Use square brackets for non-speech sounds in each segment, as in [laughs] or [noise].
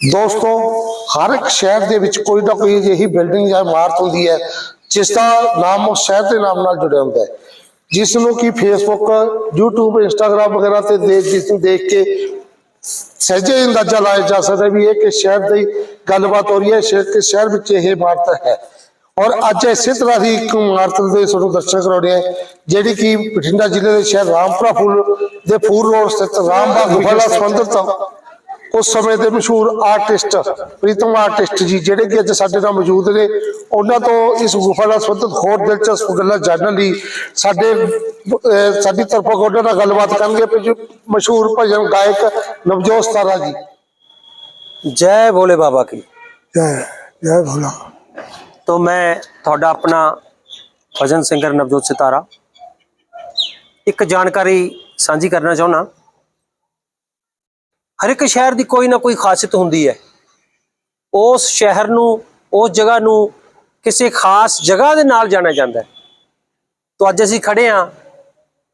ਦੋਸਤੋ, ਹਰ ਇੱਕ ਸ਼ਹਿਰ ਦੇ ਵਿੱਚ ਕੋਈ ਨਾ ਕੋਈ ਅਜਿਹੀ ਬਿਲਡਿੰਗ ਜਾਂ ਇਮਾਰਤ ਹੁੰਦੀ ਹੈ, ਜਿਸ ਦਾ ਨਾਮ ਉਸ ਸ਼ਹਿਰ ਦੇ ਨਾਮ ਨਾਲ ਜੁੜਿਆ ਹੁੰਦਾ ਹੈ। ਜਿਸ ਨੂੰ ਕਿ ਫੇਸਬੁੱਕ YouTube ਇੰਸਟਾਗ੍ਰam ਵਗੈਰਾ ਤੇ ਦੇਖ, ਜਿਸ ਨੂੰ ਦੇਖ ਕੇ ਸਹਿਜੇ ਅੰਦਾਜ਼ਾ ਲਾਇਆ ਜਾ ਸਕਦਾ ਵੀ ਇਹ ਕਿ ਸ਼ਹਿਰ ਦੀ ਗੱਲਬਾਤ ਹੋ ਰਹੀ ਹੈ, ਸ਼ਹਿਰ ਕਿ ਸ਼ਹਿਰ ਵਿੱਚ ਇਹ ਇਮਾਰਤ ਹੈ। ਔਰ ਅੱਜ ਇਸੇ ਤਰ੍ਹਾਂ ਦੀ ਇੱਕ ਇਮਾਰਤ ਦੇ ਤੁਹਾਨੂੰ ਦਰਸ਼ਨ ਕਰਾਉਣੇ ਆ ਜਿਹੜੀ ਕਿ ਬਠਿੰਡਾ ਜ਼ਿਲ੍ਹੇ ਦੇ ਸ਼ਹਿਰ ਰਾਮਪੁਰਾ ਫੂਲ ਦੇ ਫੂਲ ਰੋਡ ਸਥਿਤ ਰਾਮਬਾਗ ਗੁਫਾ ਨਾਲ ਸੰਬੰਧਿਤ ਉਸ ਸਮੇਂ ਦੇ ਮਸ਼ਹੂਰ ਆਰਟਿਸਟ ਪ੍ਰੀਤਮ ਆਰਟਿਸਟ ਜੀ ਜਿਹੜੇ ਕਿ ਅੱਜ ਸਾਡੇ ਨਾਲ ਮੌਜੂਦ ਨੇ ਉਹਨਾਂ ਤੋਂ ਇਸ ਗੁਫਾ ਨਾਲ ਸੰਬੰਧਿਤ ਹੋਰ ਦਿਲਚਸਪ ਗੱਲਾਂ ਜਾਣਨ ਲਈ ਸਾਡੇ ਸਾਡੀ ਤਰਫੋਂ ਉਹਨਾਂ ਨਾਲ ਗੱਲਬਾਤ ਕਰਨਗੇ ਮਸ਼ਹੂਰ ਭਜਨ ਗਾਇਕ ਨਵਜੋਤ ਸਤਾਰਾ ਜੀ। ਜੈ ਭੋਲੇ ਬਾਬਾ ਕੀ। ਜੈ ਜੈ ਭੋਲਾ। ਤੋਂ ਮੈਂ ਤੁਹਾਡਾ ਆਪਣਾ ਭਜਨ ਸਿੰਗਰ ਨਵਜੋਤ ਸਿਤਾਰਾ ਇੱਕ ਜਾਣਕਾਰੀ ਸਾਂਝੀ ਕਰਨਾ ਚਾਹੁੰਦਾ। ਹਰ ਇੱਕ ਸ਼ਹਿਰ ਦੀ ਕੋਈ ਨਾ ਕੋਈ ਖਾਸੀਅਤ ਹੁੰਦੀ ਹੈ। ਉਸ ਸ਼ਹਿਰ ਨੂੰ, ਉਸ ਜਗ੍ਹਾ ਨੂੰ ਕਿਸੇ ਖਾਸ ਜਗ੍ਹਾ ਦੇ ਨਾਲ ਜਾਣਿਆ ਜਾਂਦਾ ਹੈ। ਤੋਂ ਅੱਜ ਅਸੀਂ ਖੜੇ ਹਾਂ,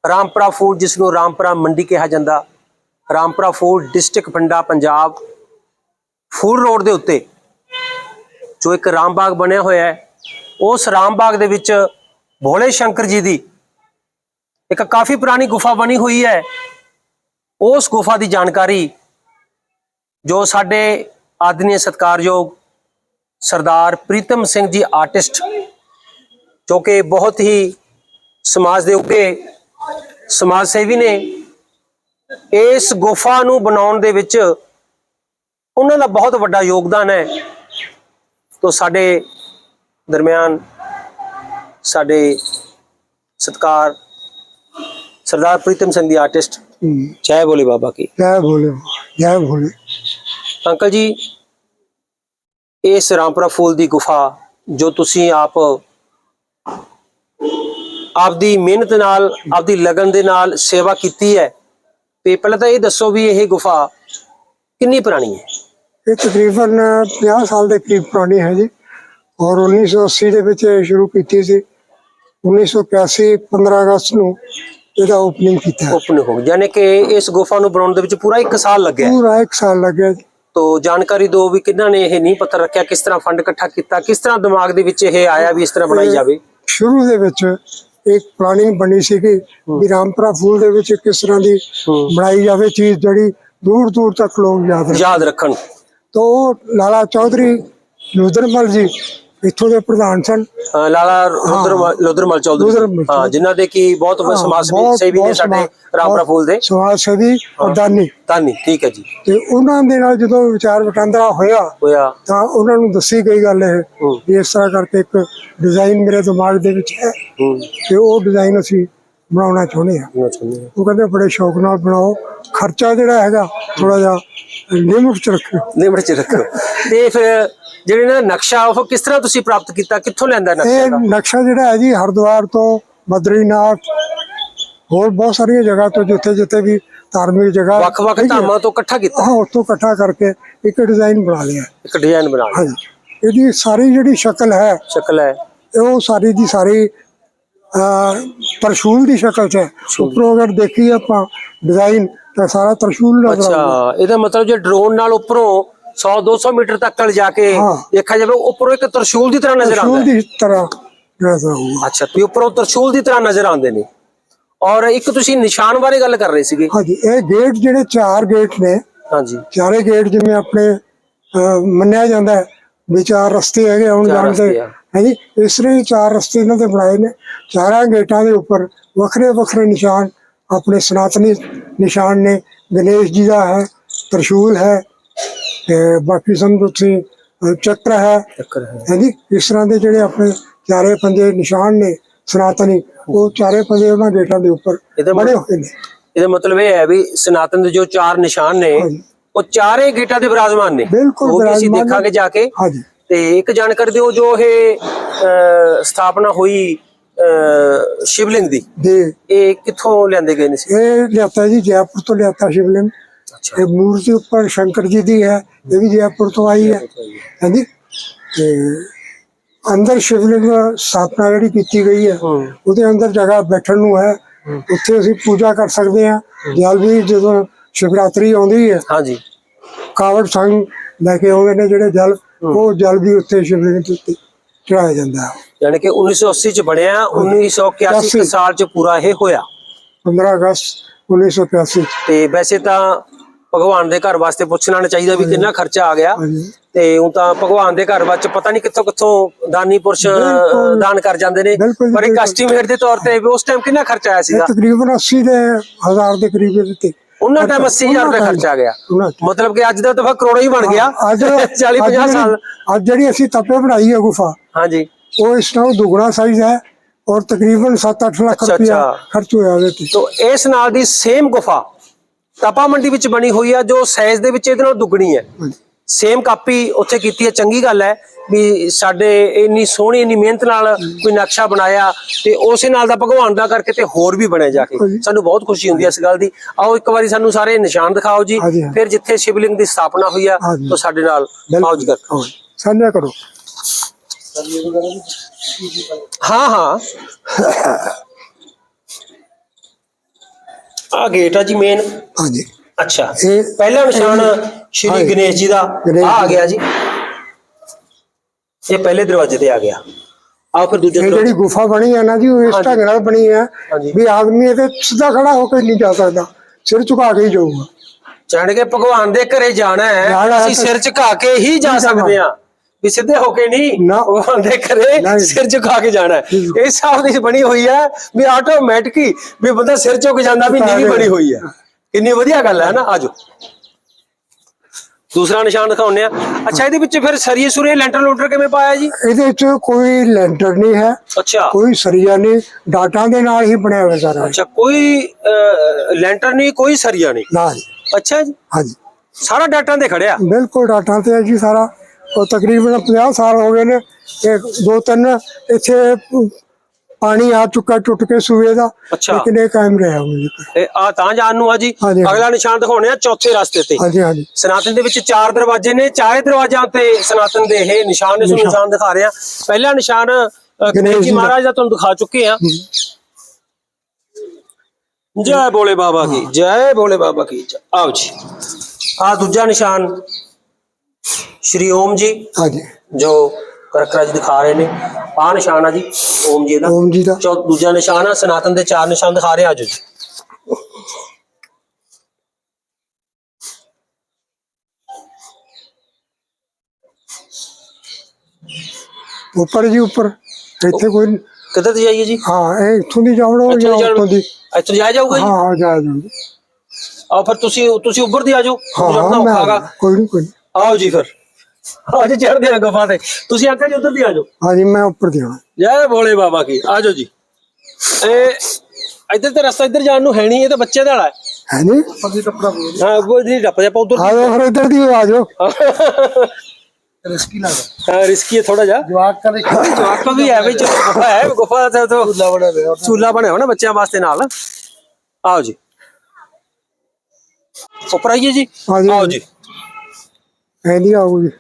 ਰਾਮਪੁਰਾ ਫੂਡ, ਜਿਸ ਨੂੰ ਰਾਮਪੁਰਾ ਮੰਡੀ ਕਿਹਾ ਜਾਂਦਾ। ਰਾਮਪੁਰਾ ਫੂਡ ਡਿਸਟ੍ਰਿਕਟ ਪਿੰਡਾ ਪੰਜਾਬ, ਫੂਡ ਰੋਡ ਦੇ ਉੱਤੇ, ਜੋ ਇੱਕ ਰਾਮਬਾਗ ਬਣਿਆ ਹੋਇਆ ਹੈ। ਉਸ ਰਾਮਬਾਗ ਦੇ ਵਿੱਚ ਭੋਲੇ ਸ਼ੰਕਰ ਜੀ ਦੀ ਇੱਕ ਕਾਫੀ ਪੁਰਾਣੀ ਗੁਫਾ ਬਣੀ ਹੋਈ ਹੈ। ਉਸ ਗੁਫਾ ਦੀ ਜਾਣਕਾਰੀ ਜੋ ਸਾਡੇ ਆਦਰਨੀय ਸਤਿਕਾਰਯੋਗ ਸਰਦਾਰ ਪ੍ਰੀਤਮ ਸਿੰਘ ਜੀ ਆਰਟਿਸਟ ਜੋ ਕਿ ਬਹੁਤ ਹੀ ਸਮਾਜ ਦੇ ਉੱਗੇ ਸਮਾਜ ਸੇਵੀ ਨੇ ਇਸ ਗੁਫਾ ਨੂੰ ਬਣਾਉਣ ਦੇ ਵਿੱਚ ਉਹਨਾਂ ਦਾ ਬਹੁਤ ਵੱਡਾ ਯੋਗਦਾਨ ਹੈ। ਤੋ ਸਾਡੇ ਦਰਮਿਆਨ ਸਾਡੇ ਸਤਕਾਰ ਸਰਦਾਰ ਪ੍ਰੀਤਮ ਸਿੰਘ ਦੀ ਆਰਟਿਸਟ ਜੈ ਬੋਲੇ ਬਾਬਾ ਕੀ। ਜੈ ਭੋਲੇ ਜੈ ਭੋਲੇ ਅੰਕਲ ਜੀ ਇਸ ਰਾਮਪੁਰਾ ਫੂਲ ਦੀ ਗੁਫਾ ਜੋ ਤੁਸੀਂ ਆਪ ਆਪਦੀ ਮਿਹਨਤ ਨਾਲ ਆਪਦੀ ਲਗਨ ਦੇ ਨਾਲ ਸੇਵਾ ਕੀਤੀ ਹੈ ਤੇ ਪਹਿਲਾਂ ਤਾਂ ਇਹ ਦੱਸੋ ਵੀ ਇਹ ਗੁਫਾ ਕਿੰਨੀ ਪੁਰਾਣੀ ਹੈ? ਇਹ ਤਕਰੀਬਨ 50 ਸਾਲ ਦੇ ਕਰੀਬ ਪੁਰਾਣੀ ਹੈ ਜੀ। ਔਰ 1980 ਦੇ ਵਿੱਚ ਇਹ ਸ਼ੁਰੂ ਕੀਤੀ ਸੀ। 1981 15 ਅਗਸਤ ਨੂੰ ਇਹਦਾ ਓਪਨਿੰਗ ਕੀਤਾ। ਹੈ। ਓਪਨ ਹੋ ਗਈ। ਯਾਨੀ ਕਿ ਇਸ ਗੁਫਾ ਨੂੰ ਬਣਾਉਣ ਦੇ ਵਿੱਚ ਪੂਰਾ 1 ਸਾਲ ਲੱਗਿਆ। ਪੂਰਾ ਇੱਕ ਸਾਲ ਲੱਗਿਆ ਜੀ। ਤੋ ਜਾਣਕਾਰੀ ਦਿਓ ਵੀ ਕਿੰਨਾ ਨੇ ਇਹ ਨਹੀਂ ਪਤਾ ਰੱਖਿਆ ਕਿਸ ਤਰ੍ਹਾਂ ਫੰਡ ਇਕੱਠਾ ਕੀਤਾ ਕਿਸ ਤਰ੍ਹਾਂ ਦਿਮਾਗ ਦੇ ਵਿੱਚ ਇਹ ਆਇਆ ਵੀ ਇਸ ਤਰ੍ਹਾਂ ਬਣਾਈ ਜਾਵੇ? ਸ਼ੁਰੂ ਦੇ ਵਿੱਚ ਇੱਕ ਪਲਾਨਿੰਗ ਬਣੀ ਸੀ ਕਿ ਵੀ ਰਾਮਪੁਰਾ ਫੂਲ ਦੇ ਵਿੱਚ ਕਿਸ ਤਰ੍ਹਾਂ ਦੀ ਬਣਾਈ ਜਾਵੇ ਚੀਜ਼ ਜਿਹੜੀ ਦੂਰ ਦੂਰ ਤੱਕ ਲੋਕ ਯਾਦ ਰੱਖਣ। ਯਾਦ ਰੱਖਣ। ਤੋਂ ਲਾਲਾ ਚੌਧਰੀ ਲੁਧਰਮਲ ਜੀ ਇੱਥੋਂ ਦੇ ਪ੍ਰਧਾਨ ਸਨ। ਲਾਲਾ ਰੁਦਰਮਲ ਲੁਦਰਮਲ ਚੌਧਰੀ। ਹਾਂ ਜਿਨ੍ਹਾਂ ਦੇ ਕੀ ਬਹੁਤ ਸਮਾਜ ਬਹੁਤ- ਸੇਵੀ ਨੇ ਬਹੁਤ ਸਾਡੇ ਸਮਾਜ- ਰਾਮਪੁਰਾ ਫੂਲ ਦੇ। ਸਮਾਜ ਸੇਵੀ ਔਰ ਦਾਨੀ। ਧੰਨੀ ਠੀਕ ਹੈ ਜੀ। ਤੇ ਉਹਨਾਂ ਦੇ ਨਾਲ ਜਦੋਂ ਵਿਚਾਰ ਵਟਾਂਦਰਾ ਹੋਇਆ ਹੋਇਆ। ਤਾਂ ਉਹਨਾਂ ਨੂੰ ਦੱਸੀ ਗਈ ਗੱਲ ਇਹ ਹੂੰ। ਵੀ ਇਸ ਤਰ੍ਹਾਂ ਕਰਕੇ ਇੱਕ ਡਿਜ਼ਾਈਨ ਮੇਰੇ ਦਿਮਾਗ ਦੇ ਵਿੱਚ ਹੈ ਹੂੰ। ਤੇ ਉਹ ਡਿਜ਼ਾਈਨ ਅਸੀਂ ਬਣਾਉਣਾ ਚਾਹੁੰਦੇ ਹਾਂ। ਉਹ ਕਹਿੰਦੇ ਬੜੇ ਸ਼ੌਕ ਨਾਲ ਬਣਾਓ। ਖਰਚਾ ਜਿਹੜਾ ਹੈਗਾ ਥੋੜਾ ਜਿਹਾ ਲਿਮਿਟ ਚ ਰੱਖਿਓ। ਲਿਮਟ ਚ ਰੱਖੋ ਤੇ ਫਿਰ ਜਿਹੜੇ ਇਹਨਾਂ ਦਾ ਨਕਸ਼ਾ ਉਹ ਕਿਸ ਤਰ੍ਹਾਂ ਤੁਸੀਂ ਪ੍ਰਾਪਤ ਕੀਤਾ? ਕਿੱਥੋਂ ਲੈਂਦਾ ਨਕਸ਼ਾ ਇਹ ਦਾ? ਨਕਸ਼ਾ ਜਿਹੜਾ ਹੈ ਜੀ ਹਰਿਦੁਆਰ ਤੋਂ ਬਦਰੀਨਾਥ ਹੋਰ ਬਹੁਤ ਸਾਰੀਆਂ ਜਗ੍ਹਾ ਤੋਂ ਜਿੱਥੇ ਜਿੱਥੇ ਵੀ ਧਾਰਮਿਕ ਜਗ੍ਹਾ ਵੱਖ-ਵੱਖ ਹੈਗੀ ਧਾਮਾਂ ਤੋਂ ਇਕੱਠਾ ਕੀਤਾ? ਹਾਂ ਉੱਥੋਂ ਇਕੱਠਾ ਕਰਕੇ ਇੱਕ ਡਿਜ਼ਾਈਨ ਬਣਾ ਲਿਆ ਇੱਕ ਡਿਜ਼ਾਈਨ ਬਣਾ ਲਿਆ। ਹਾਂਜੀ। ਇਹਦੀ ਸਾਰੀ ਜਿਹੜੀ ਸ਼ਕਲ ਹੈ ਸ਼ਕਲ ਹੈ। ਉਹ ਸਾਰੀ ਦੀ ਸਾਰੀ ਅਹ, ਤਰਸ਼ੂਲ ਦੀ ਸ਼ਕਲ 'ਚ ਹੈ। ਉੱਪਰੋਂ ਅਗਰ ਦੇਖੀਏ ਆਪਾਂ ਡਿਜ਼ਾਈਨ ਤਾਂ ਸਾਰਾ ਤਰਸ਼ੂਲ ਨਜ਼ਰ ਆਉਂਦਾ ਅੱਛਾ ਇਹਦਾ ਮਤਲਬ ਜੇ ਡਰੋਨ ਨਾਲ ਉੱਪਰੋਂ 100 200 ਮੀਟਰ ਤੱਕ ਜਾ ਕੇ। ਦੇਖਿਆ ਜਾਵੇ ਉੱਪਰੋਂ ਇੱਕ ਤਰਸ਼ੂਲ ਦੀ ਤਰ੍ਹਾਂ ਨਜ਼ਰ ਆਉਂਦਾ ਤਰਸ਼ੂਲ ਦੀ ਤਰ੍ਹਾਂ ਨਜ਼ਰ ਆਉਂਦਾ ਅੱਛਾ ਤੇ ਉੱਪਰੋਂ ਤਰਸ਼ੂਲ ਦੀ ਤਰ੍ਹਾਂ ਨਜ਼ਰ ਆਉਂਦੇ ਨੇ। ਔਰ ਇੱਕ ਤੁਸੀਂ ਨਿਸ਼ਾਨ ਬਾਰੇ ਗੱਲ ਕਰ ਰਹੇ ਸੀਗੇ। ਹਾਂਜੀ ਇਹ ਗੇਟ ਜਿਹੜੇ ਚਾਰ ਗੇਟ ਨੇ ਹਾਂਜੀ। ਚਾਰੇ ਗੇਟ ਜਿਵੇਂ ਆਪਣੇ ਮੰਨਿਆ ਜਾਂਦਾ ਹੈ ਵੀ ਚਾਰ ਰਸਤੇ ਹੈਗੇ ਆਉਣ ਜਾਣ ਦੇ। ਹਾਂਜੀ ਇਸ ਤਰ੍ਹਾਂ ਹੀ ਚਾਰ ਰਸਤੇ ਇਹਨਾਂ ਦੇ ਬਣਾਏ ਨੇ। ਚਾਰਾਂ ਗੇਟਾਂ ਦੇ ਉੱਪਰ ਵੱਖਰੇ ਵੱਖਰੇ ਨਿਸ਼ਾਨ ਆਪਣੇ ਸਨਾਤਨੀ ਨਿਸ਼ਾਨ ਨੇ। ਗਣੇਸ਼ ਜੀ ਦਾ ਹੈ ਤਰਸ਼ੂਲ ਹੈ ਤੇ ਬਾਕੀ ਸਮਝੋ ਤੁਸੀਂ ਚੱਕਰ ਹੈ। ਚੱਕਰ ਹੈ। ਹਾਂਜੀ ਇਸ ਤਰ੍ਹਾਂ ਦੇ ਜਿਹੜੇ ਆਪਣੇ ਚਾਰੇ ਪੰਜੇ ਨਿਸ਼ਾਨ ਨੇ ਸਨਾਤਨੀ ਉਹ ਚਾਰੇ ਪੰਜੇ ਉਹਨਾਂ ਗੇਟਾਂ ਦੇ ਉੱਪਰ ਬਣੇ ਹੋਏ ਨੇ। ਇਹਦਾ ਮਤਲਬ ਇਹ ਹੈ ਵੀ ਸਨਾਤਨ ਦੇ ਜੋ ਚਾਰ ਨਿਸ਼ਾਨ ਨੇ। ਉਹ ਚਾਰੇ ਗੇਟਾਂ ਦੇ ਵਿਰਾਜਮਾਨ ਨੇ। ਬਿਲਕੁਲ ਉਹ ਅਸੀਂ। ਦੇਖਾਂਗੇ ਜਾ ਕੇ। ਹਾਂਜੀ। ਤੇ ਇੱਕ ਜਾਣਕਾਰੀ ਦਿਓ ਜੋ ਇਹ ਸਥਾਪਨਾ ਹੋਈ ਸ਼ਿਵਲਿੰਗ ਦੀ। ਇਹ ਕਿੱਥੋਂ ਲਿਆਂਦੇ ਗਏ ਨੇ ਸੀ? ਇਹ ਲਿਆਤਾ ਜੀ ਜੈਪੁਰ ਤੋਂ ਲਿਆਤਾ ਸ਼ਿਵਲਿੰਗ। ਇਹ ਮੂਰਤੀ ਉੱਪਰ ਸ਼ੰਕਰ ਜੀ ਦੀ ਹੈ ਇਹ ਵੀ ਜੈਪੁਰ ਤੋਂ ਆਈ ਹੈ। ਹਾਂਜੀ। ਤੇ ਅੰਦਰ ਸ਼ਿਵਲਿੰਗ ਸਥਾਪਨਾ ਜਿਹੜੀ ਕੀਤੀ ਗਈ ਹੈ ਉਹਦੇ ਅੰਦਰ ਜਗ੍ਹਾ ਬੈਠਣ ਨੂੰ ਹੈ। ਉੱਥੇ ਅਸੀਂ ਪੂਜਾ ਕਰ ਸਕਦੇ ਹਾਂ। ਜਲ ਵੀ ਜਦੋਂ ਸ਼ਿਵਰਾਤਰੀ ਆਉਂਦੀ ਹੈ ਹਾਂਜੀ। ਕਾਵੜ ਸੰਗ ਲੈ ਕੇ ਆਉਂਦੇ ਨੇ ਜਿਹੜੇ ਜਲ ਉਹ ਜਲ ਵੀ ਉੱਥੇ ਸ਼ਿਵਲਿੰਗ ਦੇ ਉੱਤੇ ਚੜਾਇਆ ਜਾਂਦਾ ਹੈ। ਯਾਨੀ ਕਿ 1980 ਚ ਬਣਿਆ 1981 ਕੁ ਸਾਲ ਚ ਪੂਰਾ ਇਹ ਹੋਇਆ। 15 ਅਗਸਤ 1985 ਤੇ ਵੈਸੇ ਤਾਂ ਭਗਵਾਨ ਦੇ ਘਰ ਵਾਸਤੇ ਪੁੱਛਣਾ ਨਾ ਚਾਹੀਦਾ ਵੀ ਕਿੰਨਾ ਖਰਚਾ ਆ ਗਿਆ। ਤੇ ਉਹ ਤਾਂ ਭਗਵਾਨ ਦੇ ਘਰ ਵਿੱਚ ਪਤਾ ਨਹੀਂ ਕਿੱਥੋਂ ਕਿੱਥੋਂ ਦਾਨੀ ਪੁਰਸ਼। ਦਾਨ ਕਰ ਜਾਂਦੇ ਨੇ। ਪਰ ਇੱਕ। ਐਸਟੀਮੇਟ ਦੇ ਤੌਰ ਤੇ ਉਸ ਟਾਈਮ ਕਿੰਨਾ ਖਰਚਾ ਆਇਆ ਸੀਗਾ? ਤਕਰੀਬਨ 80 ਦੇ ਹਜ਼ਾਰ ਦੇ ਕਰੀਬ ਇਹਦੇ ਤੇ ਉਹਨਾਂ ਟਾਈਮ 80000 ਰੁਪਏ ਉਹਨਾਂ ਖਰਚਾ ਆ ਗਿਆ। ਮਤਲਬ ਕਿ ਅੱਜ ਦਾ ਤਾਂ ਕਰੋੜਾ ਹੀ ਬਣ ਗਿਆ। ਅੱਜ [laughs] 40 ਅੱਜ 50 ਜਿਹੜੀ- ਸਾਲ। ਅੱਜ ਜਿਹੜੀ ਅਸੀਂ ਤਪੇ ਬਣਾਈ ਹੈ ਗੁਫਾ ਹਾਂਜੀ। ਉਹ ਇਸ ਨਾਲੋਂ ਦੁਗਣਾ ਸਾਈਜ਼ ਹੈ ਔਰ ਤਕਰੀਬਨ 7-8 ਲੱਖ ਅੱਛਾ। ਖਰਚ ਹੋਇਆ ਉਹਦੇ ਤੇ। ਤੋ ਇਸ ਨਾਲ ਦੀ ਸੇਮ ਗੁਫਾ ਤਪਾ ਮੰਡੀ ਵਿੱਚ ਬਣੀ ਹੋਈ ਆ ਜੋ ਸਾਈਜ਼ ਦੇ ਵਿੱਚ ਇਹਦੇ ਨਾਲ ਦੁੱਗਣੀ ਹੈ। ਸੇਮ ਕਾਪੀ ਉੱਥੇ ਕੀਤੀ ਹੈ ਚੰਗੀ ਗੱਲ ਹੈ ਵੀ ਸਾਡੇ ਇੰਨੀ ਸੋਹਣੀ ਇੰਨੀ ਮਿਹਨਤ ਨਾਲ ਕੋਈ ਨਕਸ਼ਾ ਬਣਾਇਆ ਤੇ ਉਸੇ ਨਾਲ ਦਾ ਭਗਵਾਨ ਦਾ ਕਰਕੇ ਤੇ ਹੋਰ ਵੀ ਬਣਿਆ ਜਾ ਕੇ। ਸਾਨੂੰ ਬਹੁਤ ਖੁਸ਼ੀ ਹੁੰਦੀ ਹੈ ਇਸ ਗੱਲ ਦੀ ਆਓ ਇੱਕ ਵਾਰੀ ਸਾਨੂੰ ਸਾਰੇ ਨਿਸ਼ਾਨ ਦਿਖਾਓ ਜੀ। ਫਿਰ ਜਿੱਥੇ ਸ਼ਿਵਲਿੰਗ ਦੀ ਸਥਾਪਨਾ ਹੋਈ ਆ। ਤਾਂ ਸਾਡੇ ਨਾਲ ਆਓ ਜੀ ਸਾਂਝਾ ਕਰੋ ਹਾਂ ਹਾਂ ਆ ਗੇਟ ਆ ਜੀ ਮੇਨ ਹਾਂਜੀ। ਅੱਛਾ। ਇਹ- ਪਹਿਲਾ ਨਿਸ਼ਾਨ ਸ਼੍ਰੀ। ਗਣੇਸ਼ ਜੀ ਦਾ। ਆ ਆ ਗਿਆ ਜੀ। ਇਹ ਪਹਿਲੇ ਦਰਵਾਜ਼ੇ ਤੇ ਆ ਗਿਆ। ਆਓ ਫਿਰ ਦੂਜੇ ਇਹ ਜਿਹੜੀ ਗੁਫਾ ਬਣੀ ਹੈ ਨਾ ਜੀ ਉਹ ਇਸ। ਢੰਗ ਨਾਲ ਬਣੀ ਹੈ। ਵੀ ਆਦਮੀ ਇਹਦੇ ਸਿੱਧਾ ਖੜਾ ਹੋ ਕੇ ਨਹੀਂ ਜਾ ਸਕਦਾ। ਸਿਰ ਝੁਕਾ ਕੇ ਹੀ ਜਾਊਗਾ। ਜਾਣ ਕੇ ਭਗਵਾਨ ਦੇ ਘਰੇ ਜਾਣਾ ਹੈ। ਅਸੀਂ ਸਿਰ ਝੁਕਾ ਕੇ ਹੀ ਜਾ। ਸਕਦੇ ਹਾਂ। ਵੀ ਸਿੱਧੇ ਹੋ ਕੇ ਨਹੀਂ ਨਾ। ਭਗਵਾਨ ਦੇ ਘਰੇ। ਸਿਰ ਝੁਕਾ ਕੇ ਜਾਣਾ। ਹੈ ਠੀਕ। ਇਸ ਹਿਸਾਬ ਦੀ ਬਣੀ ਹੋਈ ਹੈ ਵੀ ਆਟੋਮੈਟਿਕ ਹੀ ਵੀ ਬੰਦਾ ਸਿਰ ਝੁਕ ਜਾਂਦਾ ਵੀ ਨੀਵੀਂ ਬਣੀ ਹੋਈ ਹੈ ਕਿੰਨੀ ਵਧੀਆ ਗੱਲ ਹੈ ਨਾ ਆਜੋ। ਦੂਸਰਾ ਨਿਸ਼ਾਨ ਦਿਖਾਉਂਦੇ ਆ। ਅੱਛਾ ਇਹਦੇ ਵਿੱਚ ਫਿਰ ਸਰੀਏ ਸੁਰੀਏ ਲੈਂਟਰ ਲੂਟਰ ਕਿਵੇਂ ਪਾਇਆ ਜੀ? ਇਹਦੇ ਵਿੱਚ ਕੋਈ ਲੈਂਟਰ ਨਹੀਂ ਹੈ। ਅੱਛਾ। ਕੋਈ ਸਰੀਆ ਨਹੀਂ। ਡਾਟਾਂ ਦੇ ਨਾਲ ਹੀ ਬਣਿਆ ਹੋਇਆ ਸਾਰਾ ਅੱਛਾ ਕੋਈ ਲੈਂਟਰ ਨਹੀਂ ਕੋਈ ਸਰੀਆ ਨਹੀਂ। ਨਾ ਜੀ। ਅੱਛਾ ਜੀ। ਹਾਂਜੀ। ਸਾਰਾ ਡਾਟਾ ਤੇ ਖੜਿਆ। ਬਿਲਕੁਲ ਡਾਟਾਂ ਤੇ ਹੈ ਜੀ ਸਾਰਾ। ਉਹ ਤਕਰੀਬਨ 50 ਸਾਲ ਹੋ ਗਏ ਨੇ ਇਹ ਦੋ ਤਿੰਨ ਇੱਥੇ ਪਾਣੀ ਆ ਚੁੱਕਾ ਟੁੱਟ ਕੇ ਸੂਏ ਦਾ ਅੱਛਾ। ਲੇਕਿਨ ਇਹ ਕਾਇਮ ਰਿਹਾ ਹੋਇਆ ਜੀ ਇਹ ਆ ਤਾਂ ਜਾਣ ਨੂੰ ਆ ਜੀ। ਅਗਲਾ ਨਿਸ਼ਾਨ ਦਿਖਾਉਣੇ ਆ ਚੌਥੇ ਰਸਤੇ ਤੇ ਹਾਂਜੀ ਹਾਂਜੀ ਸਨਾਤਨ ਦੇ ਵਿੱਚ ਚਾਰ ਦਰਵਾਜ਼ੇ ਨੇ ਚਾਰੇ ਦਰਵਾਜ਼ਿਆਂ ਤੇ ਸਨਾਤਨ ਦੇ ਇਹ ਨਿਸ਼ਾਨ ਨੇ ਤੁਹਾਨੂੰ ਨਿਸ਼ਾਨ ਦਿਖਾ ਰਹੇ ਆ ਪਹਿਲਾ ਨਿਸ਼ਾਨ ਗਣੇਸ਼ ਜੀ। ਮਹਾਰਾਜ ਦਾ ਤੁਹਾਨੂੰ ਦਿਖਾ ਚੁੱਕੇ ਆ ਜੈ ਭੋਲੇ ਬਾਬਾ ਕੀ ਜੈ ਭੋਲੇ ਬਾਬਾ ਕੀ। ਆਓ ਜੀ ਆ ਦੂਜਾ ਨਿਸ਼ਾਨ ਸ਼੍ਰੀ ਓਮ ਜੀ ਹਾਂਜੀ। ਜੋ ਕਰਕਰਾ ਜੀ ਦਿਖਾ ਰਹੇ ਨੇ ਆ ਨਿਸ਼ਾਨ ਆ ਜੀ ਓਮ ਜੀ ਦਾ। ਓਮ ਜੀ ਦਾ। ਚੌ ਦੂਜਾ ਨਿਸ਼ਾਨ ਆ ਸਨਾਤਨ ਦੇ ਚਾਰ ਨਿਸ਼ਾਨ ਦਿਖਾ ਰਹੇ ਆ ਜੀ। ਉੱਪਰ ਜੀ ਉੱਪਰ। ਇੱਥੇ ਕੋਈ ਕਿੱਧਰ ਦੀ ਜਾਈਏ ਜੀ? ਹਾਂ ਇਹ ਇੱਥੋਂ ਦੀ ਜਾਵੜੋ ਜਾਂ ਉੱਥੋਂ ਦੀ? ਇੱਥੋਂ ਜਾਇਆ ਜਾਊਗਾ ਜੀ? ਹਾਂ ਜਾ ਜਾਓ ਆਓ ਫਿਰ ਤੁਸੀਂ ਤੁਸੀਂ ਉੱਪਰ ਦੀ ਆਜੋ ਹਾਂ ਚੜਨਾ ਹਾਂ ਕੋਈ ਨਹੀਂ ਕੋਈ। ਆਓ ਜੀ ਫਿਰ। ਆਓ ਜੀ ਚੜਦੇ ਆ ਗੁਫਾ ਤੇ। ਤੁਸੀਂ ਅੰਕਲ ਜੀ ਉੱਧਰ ਦੀ ਆਜੋ ਹਾਂਜੀ ਮੈਂ ਉੱਪਰ ਦੀ ਆਉਣਾ। ਜੈ ਭੋਲੇ ਬਾਬਾ ਕੀ ਆਜੋ ਜੀ। ਇਹ ਇੱਧਰ ਤੇ ਰਸਤਾ ਇੱਧਰ ਜਾਣ ਨੂੰ ਹੈ ਨਹੀਂ ਇਹ ਤਾਂ ਬੱਚੇ ਦਾ ਵਾਲਾ ਹੈ। ਹੈ ਜੀ ਹਾਂ ਉਹ ਨਹੀਂ ਟੱਪ ਜਾ ਉਧਰ ਆ ਜਾਓ ਫਿਰ ਇੱਧਰ ਦੀ ਆ ਜਾਓ। ਰਿਸਕੀ ਲੱਗਦਾ। ਹਾਂ ਰਿਸਕੀ ਹੈ ਥੋੜਾ ਜਿਹਾ। ਜਵਾਕ ਕਦੇ ਜਵਾਕ ਵੀ ਹੈ ਵਿੱਚ ਗੁਫਾ ਹੈ ਗੁਫਾ ਤੇ ਤੋਂ ਝੂਲਾ ਬਣਾ ਰਿਹਾ ਚੂਲਾ ਬਣਿਆ ਹੋਣਾ ਬੱਚਿਆਂ ਵਾਸਤੇ ਨਾਲ। ਆਓ ਜੀ। ਉੱਪਰ ਆਈਏ ਜੀ। ਆਓ। ਜੀ। ਆਓ ਜੀ।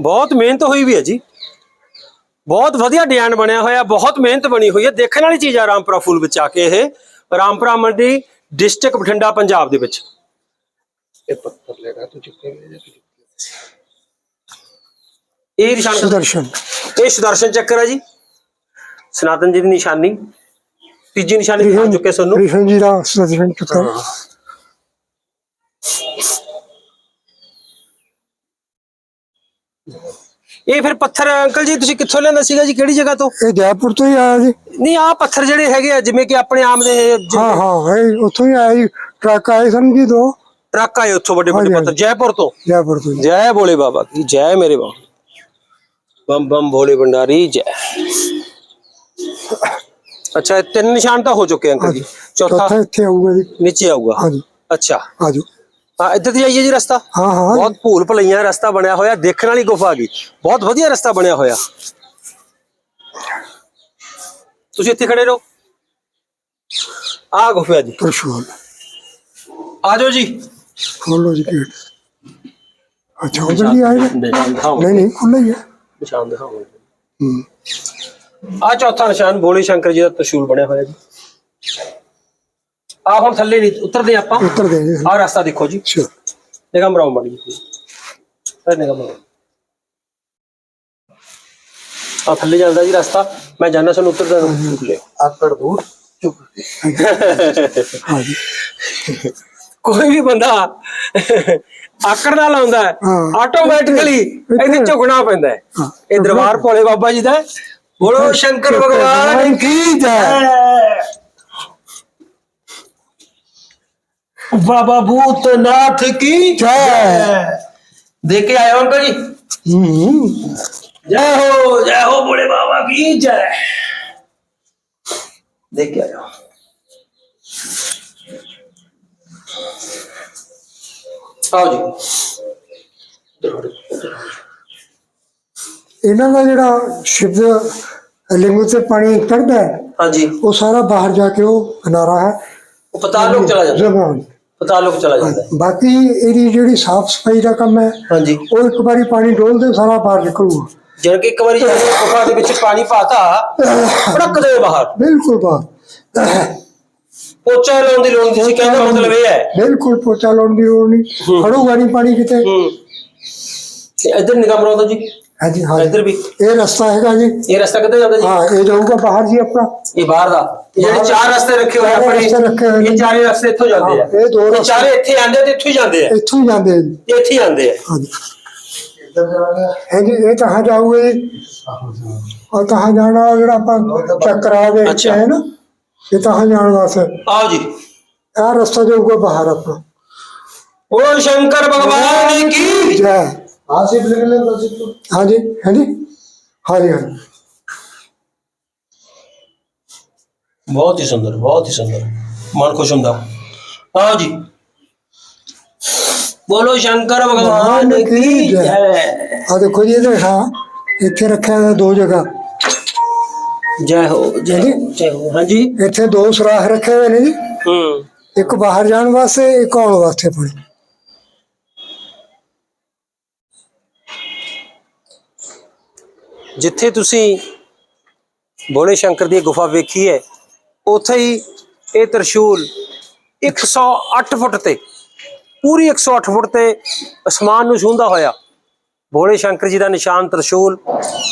ਬਹੁਤ ਮਿਹਨਤ ਹੋਈ ਵੀ ਹੈ ਜੀ। ਬਹੁਤ ਵਧੀਆ ਡਿਜ਼ਾਈਨ ਬਣਿਆ ਹੋਇਆ ਬਹੁਤ ਮਿਹਨਤ ਬਣੀ ਹੋਈ ਹੈ। ਦੇਖਣ ਵਾਲੀ ਚੀਜ਼ ਆ ਰਾਮਪੁਰਾ ਫੁੱਲ ਵਿੱਚ ਆ ਕੇ ਇਹ। ਰਾਮਪੁਰਾ ਮੰਡੀ ਡਿਸਟ੍ਰਿਕਟ ਬਠਿੰਡਾ ਪੰਜਾਬ ਦੇ ਵਿੱਚ। ਇਹ ਪੱਥਰ ਲੈਣਾ ਤੂੰ ਚੁੱਕੇ ਇਹ ਨਿਸ਼ਾਨ ਸੁਦਰਸ਼ਨ। ਇਹ ਸੁਦਰਸ਼ਨ ਚੱਕਰ ਹੈ ਜੀ। ਸਨਾਤਨ ਜੀ ਦੀ ਨਿਸ਼ਾਨੀ। ਤੀਜੀ ਨਿਸ਼ਾਨੀ ਦਿਖਾ ਚੁੱਕੇ ਸਾਨੂੰ। ਕ੍ਰਿਸ਼ਨ ਜੀ ਦਾ ਸੁਦਰਸ਼ਨ ਚੱਕਰ ਇਹ ਫਿਰ ਪੱਥਰ ਅੰਕਲ ਜੀ ਤੁਸੀਂ ਕਿੱਥੋਂ ਲੈਂਦਾ ਸੀਗਾ ਜੀ? ਕਿਹੜੀ ਜਗ੍ਹਾ ਤੋਂ? ਇਹ ਜੈਪੁਰ ਤੋਂ ਹੀ ਆਇਆ ਜੀ। ਨਹੀਂ ਆਹ ਪੱਥਰ ਜਿਹੜੇ ਹੈਗੇ ਆ ਜਿਵੇਂ ਕਿ ਆਪਣੇ ਆਮ ਦੇ ਹਾਂ ਹਾਂ ਇਹ ਉੱਥੋਂ ਹੀ ਆਇਆ ਜੀ। ਟਰੱਕ ਆਏ ਸਨ ਜੀ ਦੋ। ਟਰੱਕ ਆਏ ਉੱਥੋਂ ਵੱਡੇ ਵੱਡੇ ਪੱਥਰ। ਜੈਪੁਰ ਤੋਂ? ਜੈਪੁਰ ਤੋਂ ਜੀ। ਜੈ ਭੋਲੇ ਬਾਬਾ ਕੀ ਜੈ ਮੇਰੇ ਬਾਬਾ। ਬੰਮ ਬੰਮ ਭੋਲੇ ਭੰਡਾਰੀ ਜੈ। ਅੱਛਾ ਇਹ ਤਿੰਨ ਨਿਸ਼ਾਨ ਤਾਂ ਹੋ ਚੁੱਕੇ ਅੰਕਲ ਜੀ ਚੌਥਾ ਚੌਥਾ ਇੱਥੇ ਆਊਗਾ ਜੀ ਨੀਚੇ ਆਊਗਾ ਹਾਂਜੀ ਅੱਛਾ ਆ ਜਾਓ ਹਾਂ ਇੱਧਰ ਦੀ ਆਈਏ ਜੀ ਰਸਤਾ ਹਾਂ ਹਾਂ ਬਹੁਤ ਭੂਲ ਭਲਈਆਂ ਰਸਤਾ ਬਣਿਆ ਹੋਇਆ ਦੇਖਣ ਵਾਲੀ ਗੁਫਾ ਆ ਗਈ ਬਹੁਤ ਵਧੀਆ ਰਸਤਾ ਬਣਿਆ ਹੋਇਆ ਤੁਸੀਂ ਇੱਥੇ ਖੜੇ ਰਹੋ ਆ ਗੁਫਾ ਜੀ ਪ੍ਰਸ਼ੂਲ ਆ ਜਾਓ ਜੀ ਖੋਲੋ ਜੀ ਗੇਟ ਅੱਛਾ ਉਧਰ ਵੀ ਆਏ ਨੇ ਨਿਸ਼ਾਨ ਦਿਖਾਓ ਨਹੀਂ ਨਹੀਂ ਖੁੱਲ੍ਹਾ ਹੀ ਹੈ ਨਿਸ਼ਾਨ ਦਿਖਾਓ ਹੂੰ ਆ ਚੌਥਾ ਨਿਸ਼ਾਨ ਭੋਲੇ ਸ਼ੰਕਰ ਜੀ ਦਾ ਤ੍ਰਿਸ਼ੂਲ ਬਣਿਆ ਹੋਇਆ ਜੀ। ਆ ਹੁਣ ਥੱਲੇ ਨਹੀਂ ਉਤਰਦੇ ਆਪਾਂ। ਉਤਰਦੇ ਜੀ। ਆ ਰਸਤਾ ਦੇਖੋ ਜੀ। ਅੱਛਾ ਨਿਗਾਹ ਮਰਾਓ ਮਾੜੀ ਜੀ ਇਹ ਨਿਗਾਹ ਮਰਾਓ ਆ ਥੱਲੇ ਜਾਂਦਾ ਜੀ ਰਸਤਾ। ਮੈਂ ਜਾਣਾ ਸਾਨੂੰ ਉਤਰਦਾ ਲਿਓ। ਆਕੜ ਦੂਰ ਚੁੱਪ ਹਾਂਜੀ ਕੋਈ ਵੀ ਬੰਦਾ ਆਕੜ ਨਾਲ ਆਉਂਦਾ। ਆਟੋਮੈਟਿਕਲੀ ਇਹਦੇ ਝੁਕਣਾ ਪੈਂਦਾ। ਇਹ ਦਰਬਾਰ ਭੋਲੇ ਬਾਬਾ ਜੀ ਦਾ बोलो तो शंकर तो भगवान। की जय। बाबा भूतनाथ की जय। देखे आयो अंकल जी? हम्म। जय हो जय हो बोले बाबा की जय। देखे आयो आओ जी। ਇਹਨਾਂ ਦਾ ਜਿਹੜਾ ਸ਼ਬਦ ਲਿੰਗੋ ਤੇ ਪਾਣੀ ਕੱਢਦਾ ਹੈ, ਹਾਂਜੀ। ਉਹ ਸਾਰਾ ਬਾਹਰ ਜਾ ਕੇ ਉਹ ਅਨਾਰਾ ਹੈ। ਉਹ ਪਤਾਲੋਕ ਚਲਾ ਜਾਂਦਾ। ਜ਼ਬਾਨ। ਪਤਾਲੋਕ ਚਲਾ ਜਾਂਦਾ। ਬਾਕੀ ਇਹਦੀ ਜਿਹੜੀ ਸਾਫ਼ ਸਫ਼ਾਈ ਦਾ ਕੰਮ ਹੈ ਹਾਂਜੀ। ਉਹ ਇੱਕ ਵਾਰੀ ਪਾਣੀ ਡੋਲਦੇ ਸਾਰਾ ਬਾਹਰ ਨਿਕਲੂਗਾ। ਜਦ ਕਿ ਇੱਕ ਵਾਰੀ ਜਦੋਂ ਗੁਫਾ ਦੇ ਵਿੱਚ ਪਾਣੀ ਪਾਤਾ ਫੜਕ ਦੇ ਬਾਹਰ। ਬਿਲਕੁਲ ਬਾਹਰ। ਪੋਚਾ ਲਾਉਣ ਦੀ ਲੋੜ ਨਹੀਂ ਕਹਿੰਦਾ ਮਤਲਬ ਇਹ ਹੈ। ਬਿਲਕੁਲ ਪੋਚਾ ਲਾਉਣ ਦੀ ਲੋੜ ਨਹੀਂ। ਖੜੂਗਾ ਨਹੀਂ ਪਾਣੀ ਕਿਤੇ। ਹੂੰ। ਤੇ ਇੱਧਰ ਨਿਗਾਹ ਮਰਾਉਂਦਾ ਜੀ। ਤਾਂ ਜੀ ਹਾਂਜੀ ਹਾਂ ਇੱਧਰ ਵੀ ਇਹ ਰਸਤਾ ਹੈਗਾ ਜੀ ਇਹ ਰਸਤਾ ਕਿੱਥੇ ਜਾਂਦਾ ਜੀ ਹਾਂ ਇਹ ਜਾਊਗਾ ਬਾਹਰ ਜੀ ਆਪਣਾ ਇਹ ਬਾਹਰ ਦਾ ਇਹ ਜਿਹੜੇ ਚਾਰ ਰਸਤੇ ਰੱਖੇ ਹੋਏ ਚਾਰੇ ਰਸਤੇ ਰੱਖੇ ਹੋਏ ਆਪਣੇ ਨੇ। ਇਹ ਚਾਰੇ ਰਸਤੇ ਇੱਥੋਂ ਜਾਂਦੇ ਆ ਹਾਂ, ਇਹ ਦੋ ਇਹ ਰਸਤੇ। ਚਾਰੇ ਇੱਥੇ ਆਉਂਦੇ ਆ ਤੇ ਇੱਥੋਂ ਹੀ ਜਾਂਦੇ ਆ ਇੱਥੋਂ ਹੀ ਜਾਂਦੇ ਆ ਜੀ ਇਹ ਇੱਥੇ ਹੀ ਆਉਂਦੇ ਆ ਹਾਂਜੀ ਹਾਂਜੀ ਇਹ ਕਹਾਂ ਜਾਊਗੇ ਜੀ और कहाँ जाना है ਜਿਹੜਾ ਆਪਾਂ ਚੱਕਰਾ ਦੇ ਵਿੱਚ ਅੱਛਾ। ਹੈ ਨਾ ਇਹ ਕਹਾਂ ਜਾਣ ਵਾਸਤੇ ਆਓ ਜੀ ਇਹ ਰਸਤਾ ਜਾਊਗਾ ਬਾਹਰ ਆਪਣਾ ਬੋਲ ਸ਼ੰਕਰ ਭਗਵਾਨ ਕੀ ਜੈ ਆਸਿਫ ਲਿਖ ਲੈ ਆਸਿਫ ਹਾਂਜੀ ਹਾਂਜੀ। ਹਾਂਜੀ ਹਾਂਜੀ। ਬਹੁਤ ਹੀ ਸੁੰਦਰ ਬਹੁਤ ਹੀ ਸੁੰਦਰ। ਮਨ ਖੁਸ਼ ਹੁੰਦਾ। ਆਓ ਜੀ। ਬੋਲੋ ਸ਼ੰਕਰ ਭਗਵਾਨ ਕੀ ਜੈ। ਆ ਦੇਖੋ ਜੀ ਇਹਦੇ ਹਾਂ ਇੱਥੇ ਰੱਖਿਆ ਹੋਇਆ ਦੋ ਜਗ੍ਹਾ। ਜੈ ਹੋ ਜੈ ਹੋ, ਜੈ ਹੋ। ਹਾਂਜੀ। ਇੱਥੇ ਦੋ ਸੁਰਾਖ ਰੱਖੇ ਹੋਏ ਨੇ ਜੀ। ਹੂੰ। ਇੱਕ ਬਾਹਰ ਜਾਣ ਵਾਸਤੇ ਇੱਕ ਆਉਣ ਵਾਸਤੇ ਪਾਣੀ ਜਿੱਥੇ ਤੁਸੀਂ ਭੋਲੇ ਸ਼ੰਕਰ ਦੀ ਗੁਫਾ ਵੇਖੀ ਹੈ ਉੱਥੇ ਹੀ ਇਹ ਤਰਸ਼ੂਲ 108 ਫੁੱਟ ਤੇ ਪੂਰੀ 108 ਫੁੱਟ ਤੇ ਅਸਮਾਨ ਨੂੰ ਛੂੰਹਦਾ ਹੋਇਆ। ਭੋਲੇ ਸ਼ੰਕਰ ਜੀ ਦਾ ਨਿਸ਼ਾਨ ਤਰਸ਼ੂਲ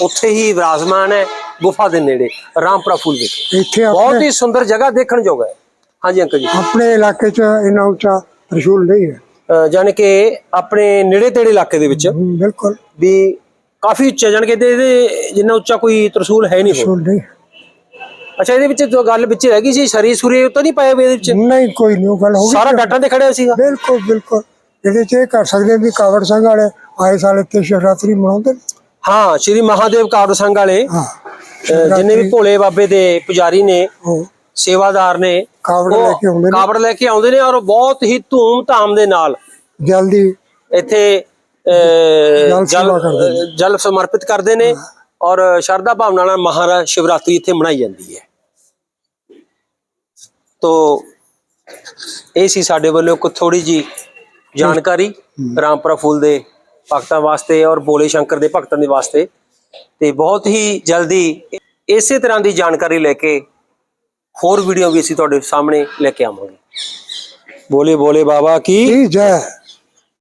ਉੱਥੇ ਹੀ ਵਿਰਾਜਮਾਨ ਹੈ ਗੁਫਾ ਦੇ ਨੇੜੇ ਰਾਮਪੁਰਾ ਫੂਲ ਵਿਖੇ ਇੱਥੇ ਬਹੁਤ ਹੀ ਸੁੰਦਰ ਜਗ੍ਹਾ ਦੇਖਣ ਯੋਗ ਹੈ। ਹਾਂਜੀ ਅੰਕਲ ਜੀ। ਆਪਣੇ ਇਲਾਕੇ 'ਚ ਇੰਨਾ ਉੱਚਾ ਤ੍ਰਿਸ਼ੂਲ ਨਹੀਂ ਹੈ। ਜਾਣੀ ਕਿ ਆਪਣੇ ਨੇੜੇ ਤੇੜੇ ਇਲਾਕੇ ਦੇ ਵਿੱਚ ਬਿਲਕੁਲ। ਵੀ ਕਾਫੀ ਉੱਚਾ ਜਾਣੀ ਕਿ ਇਹਦੇ- ਇਹਦੇ ਜਿੰਨਾ ਉੱਚਾ ਕੋਈ ਤਰਸ਼ੂਲ ਹੈ ਨਹੀਂ ਹੋਰ। ਤ੍ਰਿਸ਼ੂਲ ਨਹੀਂ। ਅੱਛਾ ਇਹਦੇ ਵਿੱਚ ਜੋ ਗੱਲ ਵਿੱਚ ਰਹਿ ਗਈ ਸੀ ਸਰੀ ਸੁਰੀ ਤਾਂ ਨਹੀਂ ਹੋਏ ਇਹਦੇ ਵਿੱਚ? ਨਹੀਂ ਕੋਈ ਨਹੀਂ ਉਹ ਗੱਲ ਹੋ ਗਈ ਸਾਰਾ ਡਾਟਾ ਤੇ ਖੜਿਆ ਸੀਗਾ? ਬਿਲਕੁਲ ਬਿਲਕੁਲ। ਇਹਦੇ 'ਚ ਇਹ ਕਰ ਸਕਦੇ ਵੀ ਕਾਵੜ ਸਿੰਘ ਵਾਲੇ ਆਏ ਸਾਲ ਇੱਥੇ ਸ਼ਿਵਰਾਤਰੀ ਮਨਾਉਂਦੇ ਨੇ। ਹਾਂ ਸ਼੍ਰੀ ਮਹਾਦੇਵ ਕਾਵੜ ਸੰਘ ਵਾਲੇ। ਹਾਂ ਅਹ ਜਿੰਨੇ ਵੀ ਭੋਲੇ ਬਾਬੇ ਦੇ ਪੁਜਾਰੀ ਨੇ ਉਹ ਸੇਵਾਦਾਰ ਨੇ ਕਾਵੜ ਉਹ ਲੈ ਕੇ ਆਉਂਦੇ ਨੇ। ਕਾਵੜ ਲੈ ਕੇ ਆਉਂਦੇ ਨੇ ਔਰ ਉਹ ਬਹੁਤ ਹੀ ਧੂਮ ਧਾਮ ਦੇ ਨਾਲ ਜਲਦੀ ਇੱਥੇ ਜਲ ਜਲ ਸਮਰਪਿਤ ਕਰਦੇ ਨੇ ਔਰ ਸ਼ਰਧਾ ਭਾਵਨਾ ਨਾਲ ਮਹਾਰਾ ਸ਼ਿਵਰਾਤਰੀ ਇੱਥੇ ਮਨਾਈ ਜਾਂਦੀ ਹੈ। ਤੋ ਇਹ ਸੀ ਸਾਡੇ ਵੱਲੋਂ ਇੱਕ ਥੋੜੀ ਜੀ ਜਾਣਕਾਰੀ ਰਾਮਪੁਰਾ ਫੂਲ ਦੇ ਭਗਤਾਂ ਵਾਸਤੇ ਔਰ ਭੋਲੇ ਸ਼ੰਕਰ ਦੇ ਭਗਤਾਂ ਦੇ ਵਾਸਤੇ। ਤੇ ਬਹੁਤ ਹੀ ਜਲਦੀ ਇਸੇ ਤਰ੍ਹਾਂ ਦੀ ਜਾਣਕਾਰੀ ਲੈ ਕੇ ਹੋਰ ਵੀਡੀਓ ਵੀ ਅਸੀਂ ਤੁਹਾਡੇ ਸਾਹਮਣੇ ਲੈ ਕੇ ਆਵਾਂਗੇ। ਬੋਲੇ ਬੋਲੇ ਬਾਬਾ ਕੀ ਕੀ ਜੈ।